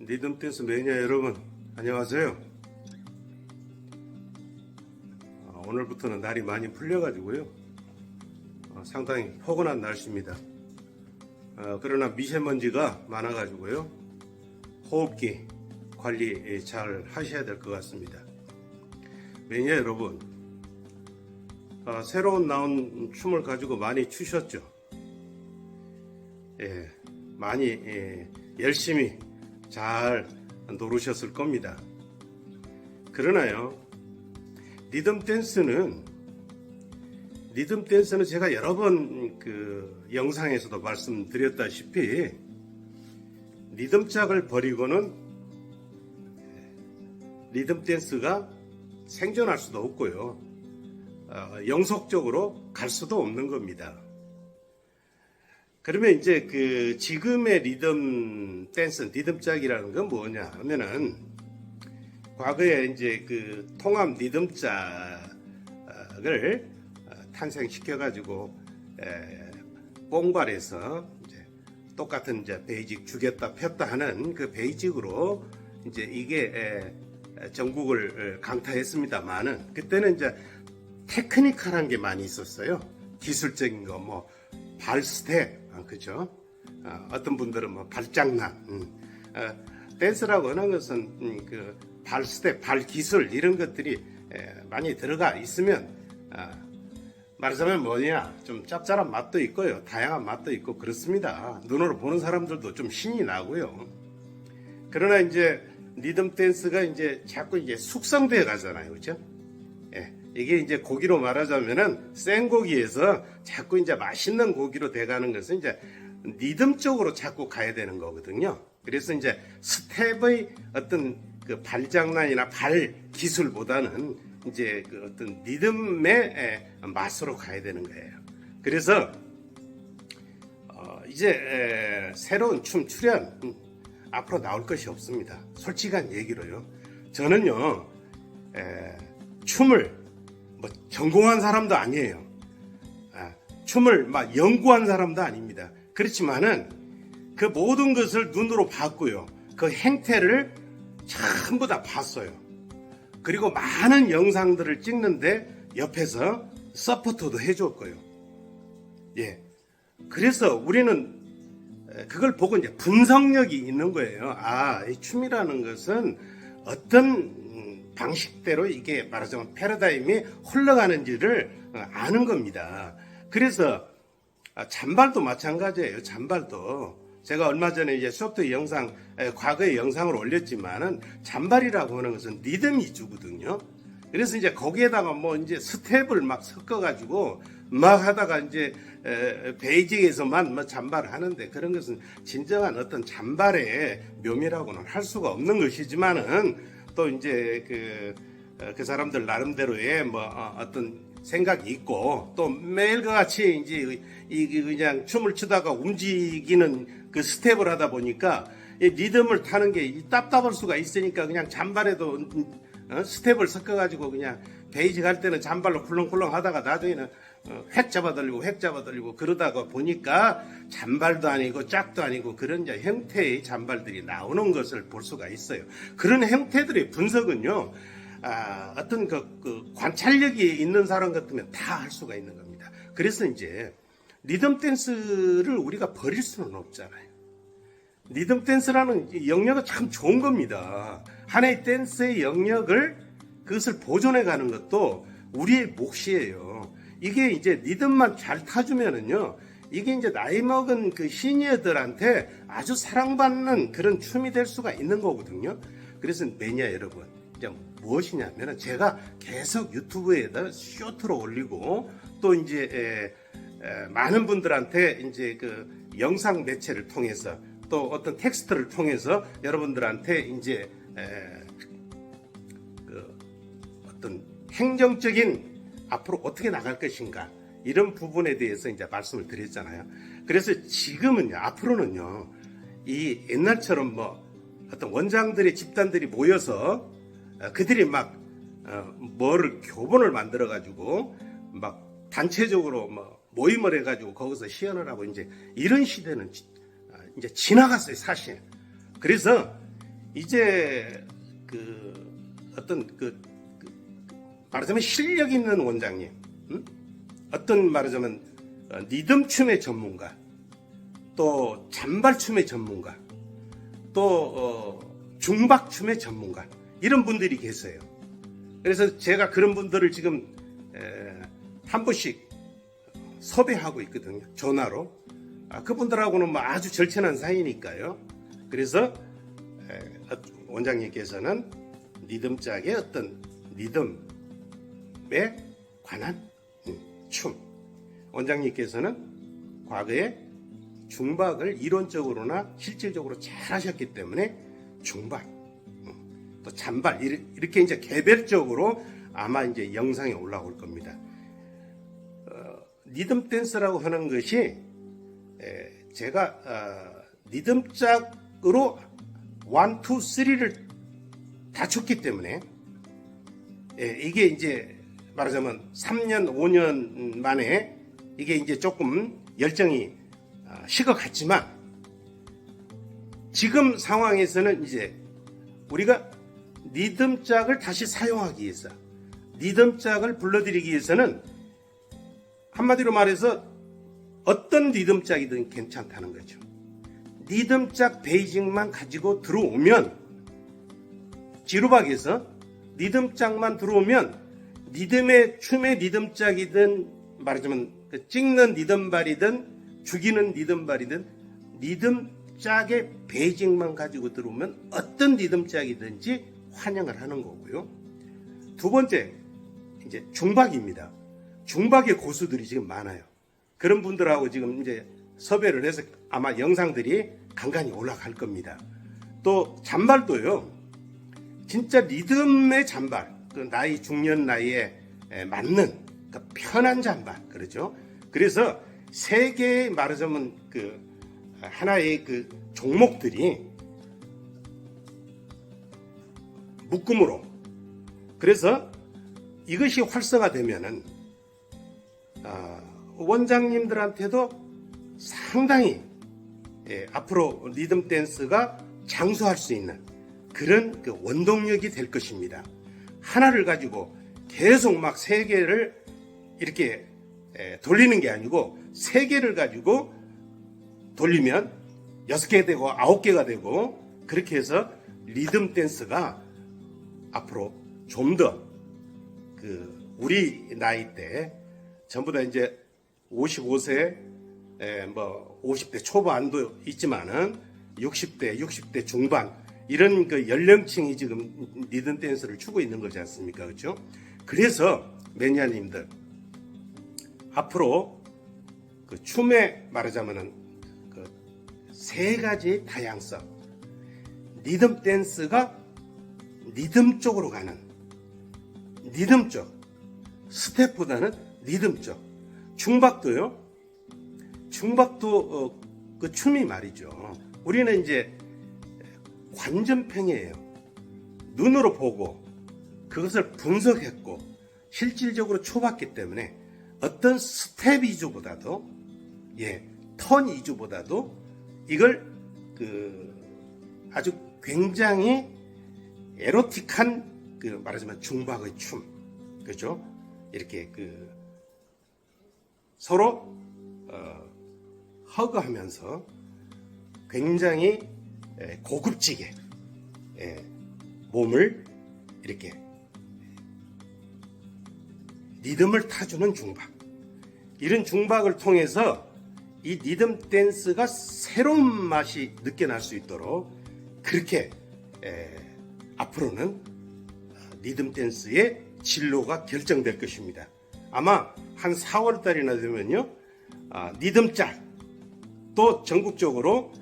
리듬 댄스 매니아 여러분 안녕하세요. 어, 오늘부터는 날이 많이 풀려가지고요. 어, 상당히 포근한 날씨입니다. 어, 그러나 미세먼지가 많아가지고요. 호흡기 관리 예, 잘 하셔야 될 것 같습니다. 매니아 여러분, 어, 새로운 나온 춤을 가지고 많이 추셨죠? 예, 많이 예, 열심히 잘 노르셨을 겁니다. 그러나요, 리듬 댄스는 리듬 댄스는 제가 여러 번 그 영상에서도 말씀드렸다시피 리듬 짝을 버리고는 리듬 댄스가 생존할 수도 없고요. 어, 영속적으로 갈 수도 없는 겁니다. 그러면 이제 그 지금의 리듬 댄스, 리듬 짝이라는 건 뭐냐 하면은 과거에 이제 그 통합 리듬 짝을 어, 탄생시켜 가지고 뽕발에서 이제 똑같은 이제 베이직 주겠다 폈다 하는 그 베이직으로 이제 이게 전국을 에, 강타했습니다만은 그때는 이제 테크니컬한 게 많이 있었어요. 기술적인 거, 뭐, 발 스텝, 아, 그죠? 어, 어떤 분들은 뭐, 발장난, 음. 어, 댄스라고 하는 것은, 음, 그, 발 스텝, 발 기술, 이런 것들이 에, 많이 들어가 있으면, 아, 말하자면 뭐냐, 좀 짭짤한 맛도 있고요. 다양한 맛도 있고, 그렇습니다. 눈으로 보는 사람들도 좀 신이 나고요. 그러나 이제, 리듬 댄스가 이제 자꾸 이제 숙성되어 가잖아요. 그죠? 예, 이게 이제 고기로 말하자면은 생고기에서 자꾸 이제 맛있는 고기로 돼가는 것은 이제 리듬 쪽으로 자꾸 가야 되는 거거든요. 그래서 이제 스텝의 어떤 그 발장난이나 발 기술보다는 이제 그 어떤 리듬의 에, 맛으로 가야 되는 거예요. 그래서 어, 이제 에, 새로운 춤 출연 음, 앞으로 나올 것이 없습니다. 솔직한 얘기로요. 저는요. 에, 춤을 뭐 전공한 사람도 아니에요. 아, 춤을 막 연구한 사람도 아닙니다. 그렇지만은 그 모든 것을 눈으로 봤고요. 그 행태를 전부 다 봤어요. 그리고 많은 영상들을 찍는데 옆에서 서포트도 해줬고요. 예. 그래서 우리는 에, 그걸 보고 이제 분석력이 있는 거예요. 아, 이 춤이라는 것은 어떤 음, 방식대로 이게 말하자면 패러다임이 흘러가는지를 어, 아는 겁니다. 그래서 아, 잔발도 마찬가지예요. 잔발도 제가 얼마 전에 이제 소프트 영상 에, 과거의 영상을 올렸지만은 잔발이라고 하는 것은 리듬 위주거든요. 그래서 이제 거기에다가 뭐 이제 스텝을 막 섞어가지고 막 하다가 이제 에, 베이징에서만 뭐 잔발을 하는데 그런 것은 진정한 어떤 잔발의 묘미라고는 할 수가 없는 것이지만은 또 이제 그, 어, 그 사람들 나름대로의 뭐 어, 어떤 생각이 있고 또 매일과 같이 이제 이이 그냥 춤을 추다가 움직이는 그 스텝을 하다 보니까 이 리듬을 타는 게이 답답할 수가 있으니까 그냥 잔발에도 어, 스텝을 섞어가지고 그냥 베이직 할 때는 잔발로 쿨렁쿨렁 하다가 나중에는 어, 획 잡아들리고 획 잡아들리고 그러다가 보니까 잔발도 아니고 짝도 아니고 그런 형태의 잔발들이 나오는 것을 볼 수가 있어요. 그런 형태들의 분석은요, 아, 어떤 그, 그 관찰력이 있는 사람 같으면 다 할 수가 있는 겁니다. 그래서 이제 리듬 댄스를 우리가 버릴 수는 없잖아요. 리듬 댄스라는 이 영역은 참 좋은 겁니다. 하나의 댄스의 영역을 그것을 보존해 가는 것도 우리의 몫이에요. 이게 이제 리듬만 잘 타주면은요, 이게 이제 나이 먹은 그 시니어들한테 아주 사랑받는 그런 춤이 될 수가 있는 거거든요. 그래서 매니아 여러분, 이제 무엇이냐면은 제가 계속 유튜브에다 쇼트로 올리고 또 이제 에, 에, 많은 분들한테 이제 그 영상 매체를 통해서 또 어떤 텍스트를 통해서 여러분들한테 이제 에, 그 어떤 행정적인 앞으로 어떻게 나갈 것인가 이런 부분에 대해서 이제 말씀을 드렸잖아요. 그래서 지금은요, 앞으로는요, 이 옛날처럼 뭐 어떤 원장들의 집단들이 모여서 어, 그들이 막 어, 뭐를 교본을 만들어 가지고 막 단체적으로 뭐 모임을 해가지고 거기서 시연을 하고 이제 이런 시대는 지- 어, 이제 지나갔어요 사실. 그래서 이제 그 어떤 그, 그 말하자면 실력 있는 원장님, 음? 어떤 말하자면 어, 리듬 춤의 전문가, 또 잔발 춤의 전문가, 또 어, 중박 춤의 전문가 이런 분들이 계세요. 그래서 제가 그런 분들을 지금 에, 한 번씩 섭외하고 있거든요. 전화로. 아, 그분들하고는 뭐 아주 절친한 사이니까요. 그래서 에, 어, 원장님께서는 리듬짝의 어떤 리듬 에 관한 음, 춤. 원장님께서는 과거에 중박을 이론적으로나 실질적으로 잘 하셨기 때문에 중박, 음, 또 잔발 이렇게 이제 개별적으로 아마 이제 영상에 올라올 겁니다. 어, 리듬 댄스라고 하는 것이 에, 제가 어, 리듬짝으로 1, 2, 3를 다 췄기 때문에 예, 이게 이제 말하자면 3년, 5년 만에 이게 이제 조금 열정이 아, 식어갔지만 지금 상황에서는 이제 우리가 리듬짝을 다시 사용하기 위해서 리듬짝을 불러들이기 위해서는 한마디로 말해서 어떤 리듬짝이든 괜찮다는 거죠. 리듬짝 베이징만 가지고 들어오면 지루박에서 리듬짝만 들어오면 리듬의 춤의 리듬짝이든 말하자면 그 찍는 리듬발이든 죽이는 리듬발이든 리듬짝의 베이징만 가지고 들어오면 어떤 리듬짝이든지 환영을 하는 거고요. 두 번째 이제 중박입니다. 중박의 고수들이 지금 많아요. 그런 분들하고 지금 이제 섭외를 해서 아마 영상들이 간간히 올라갈 겁니다. 또 잔발도요. 진짜 리듬의 잔발, 그 나이 중년 나이에 에, 맞는 그 편한 잔발, 그렇죠? 그래서 세계의 말하자면 그 하나의 그 종목들이 묶음으로 그래서 이것이 활성화되면은 아, 원장님들한테도 상당히 예, 앞으로 리듬 댄스가 장수할 수 있는 그런 그 원동력이 될 것입니다. 하나를 가지고 계속 막 세 개를 이렇게 에, 돌리는 게 아니고 세 개를 가지고 돌리면 여섯 개 되고 아홉 개가 되고 그렇게 해서 리듬 댄스가 앞으로 좀 더 그 우리 나이 때 전부 다 이제 55세 에, 뭐 50대 초반도 있지만은 60대, 60대 중반 이런 그 연령층이 지금 리듬 댄스를 추고 있는 거지 않습니까? 그렇죠? 그래서 매니아님들 앞으로 그 춤에 말하자면은 그 세 가지 다양성 리듬 댄스가 리듬 쪽으로 가는 리듬 쪽 스텝보다는 리듬 쪽 중박도요 중박도 어, 그 춤이 말이죠 우리는 이제 관전평이에요 눈으로 보고 그것을 분석했고 실질적으로 쳐봤기 때문에 어떤 스텝 위주보다도 예, 턴 위주보다도 이걸 그 아주 굉장히 에로틱한 그 말하자면 중박의 춤 그죠? 이렇게 그 서로 어, 허그하면서 굉장히 에, 고급지게 예, 몸을 이렇게 리듬을 타주는 중박. 이런 중박을 통해서 이 리듬 댄스가 새로운 맛이 느껴날 수 있도록 그렇게 에, 앞으로는 리듬 댄스의 진로가 결정될 것입니다. 아마 한 4월 달이나 되면요, 아, 리듬 짝또 전국적으로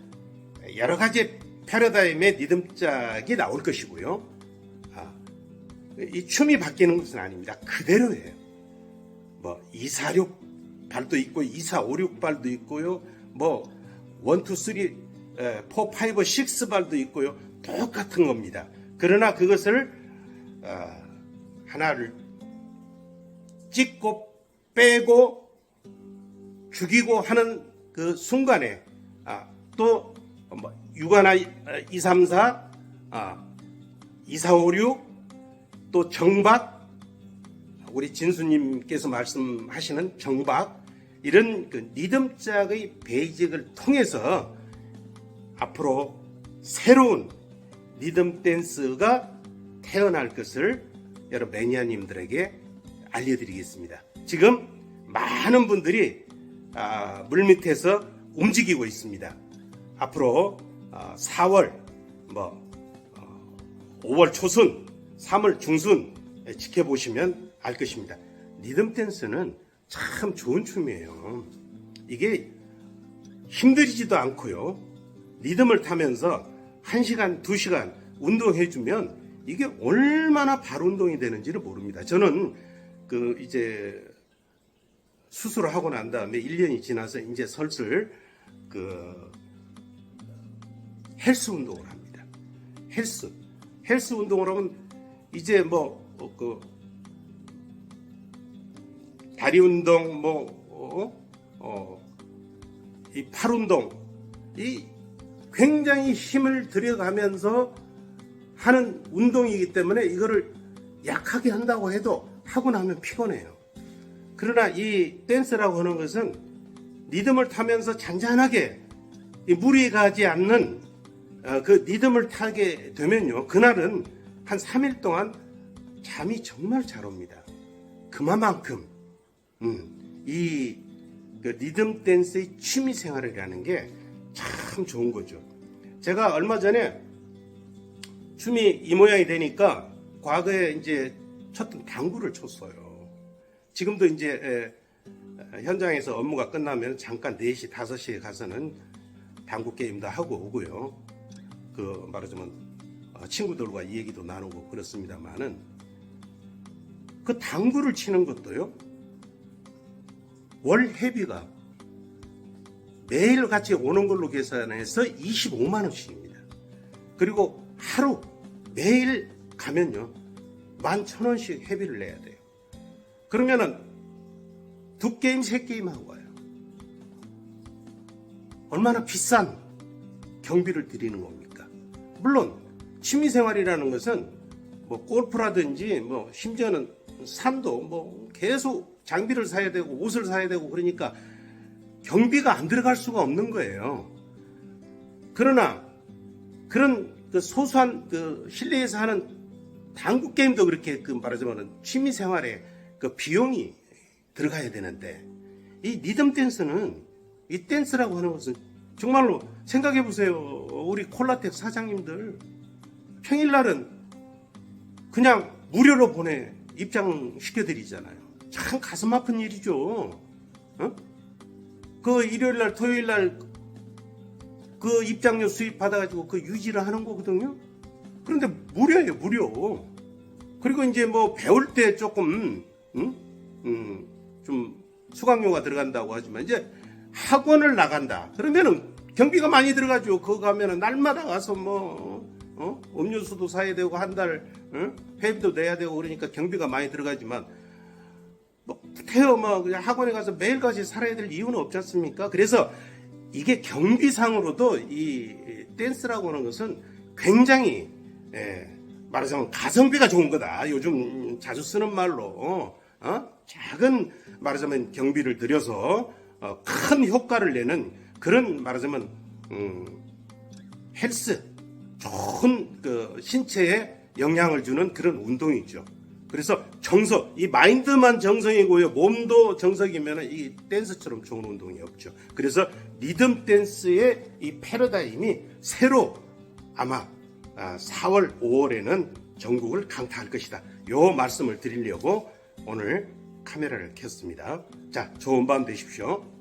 여러 가지 패러다임의 리듬 짝이 나올 것이고요. 아, 이 춤이 바뀌는 것은 아닙니다. 그대로예요. 뭐 246 발도 있고 2456 발도 있고요. 뭐 1, 2, 3, 에, 4, 5, 6 발도 있고요. 똑같은 겁니다. 그러나 그것을 어, 하나를 찍고 빼고 죽이고 하는 그 순간에 아, 또 뭐, 육아나 2, 3, 4, 아, 2456, 또 정박, 우리 진수님께서 말씀하시는 정박, 이런 그 리듬짝의 베이직을 통해서 앞으로 새로운 리듬 댄스가 태어날 것을 여러 매니아님들에게 알려드리겠습니다. 지금 많은 분들이 아, 물밑에서 움직이고 있습니다. 앞으로 아, 4월, 뭐 5월 초순, 3월 중순 지켜보시면 알 것입니다. 리듬 댄스는 참 좋은 춤이에요. 이게 힘들이지도 않고요. 리듬을 타면서 1시간, 2시간 운동해주면 이게 얼마나 발 운동이 되는지를 모릅니다. 저는 그 이제 수술을 하고 난 다음에 1년이 지나서 이제 슬슬 그 헬스 운동을 합니다. 헬스. 헬스 운동을 하면 이제 뭐, 어, 그, 다리 운동, 뭐, 어, 어, 이 팔 운동, 이 굉장히 힘을 들여가면서 하는 운동이기 때문에 이거를 약하게 한다고 해도 하고 나면 피곤해요. 그러나 이 댄스라고 하는 것은 리듬을 타면서 잔잔하게 이 무리 가지 않는 어, 그 리듬을 타게 되면요. 그날은 한 3일 동안 잠이 정말 잘 옵니다. 그만큼 음, 이 그 리듬 댄스의 취미 생활이라는 게 참 좋은 거죠. 제가 얼마 전에 춤이 이 모양이 되니까 과거에 이제 쳤던 당구를 쳤어요. 지금도 이제 에, 현장에서 업무가 끝나면 잠깐 4시, 5시에 가서는 당구 게임도 하고 오고요. 그 말하자면 어, 친구들과 이 얘기도 나누고 그렇습니다만은 그 당구를 치는 것도요. 월 회비가 매일 같이 오는 걸로 계산해서 25만 원씩입니다. 그리고 하루 매일 가면요. 11,000원씩 회비를 내야 돼요. 그러면은 두 게임, 세 게임 하고 와요. 얼마나 비싼 경비를 드리는 겁니까? 물론 취미 생활이라는 것은 뭐 골프라든지 뭐 심지어는 산도 뭐 계속 장비를 사야 되고 옷을 사야 되고 그러니까 경비가 안 들어갈 수가 없는 거예요. 그러나 그런 그 소소한 그 실내에서 하는 당구 게임도 그렇게 그 말하자면 취미 생활에 그 비용이 들어가야 되는데 이 리듬 댄스는 이 댄스라고 하는 것은 정말로 생각해 보세요. 우리 콜라텍 사장님들 평일날은 그냥 무료로 보내 입장 시켜드리잖아요. 참 가슴 아픈 일이죠. 어? 그 일요일날 토요일날 그 입장료 수입 받아가지고 그 유지를 하는 거거든요. 그런데 무료예요, 무료. 그리고 이제 뭐 배울 때 조금 음? 음, 좀 수강료가 들어간다고 하지만 이제 학원을 나간다. 그러면은 경비가 많이 들어가죠. 그거 가면은 날마다 가서 뭐 어? 음료수도 사야 되고 한달 어? 회비도 내야 되고 그러니까 경비가 많이 들어가지만 뭐 태어 뭐 그냥 학원에 가서 매일같이 살아야 될 이유는 없지 않습니까? 그래서 이게 경비상으로도 이 댄스라고 하는 것은 굉장히 예, 말하자면 가성비가 좋은 거다. 요즘 자주 쓰는 말로 어? 작은 말하자면 경비를 들여서 어, 큰 효과를 내는 그런 말하자면 음, 헬스 좋은 그 신체에 영향을 주는 그런 운동이죠. 그래서 정석, 이 마인드만 정성이고요. 몸도 정석이면 이 댄스처럼 좋은 운동이 없죠. 그래서 리듬 댄스의 이 패러다임이 새로 아마 4월, 5월에는 전국을 강타할 것이다. 요 말씀을 드리려고 오늘 카메라를 켰습니다. 자, 좋은 밤 되십시오.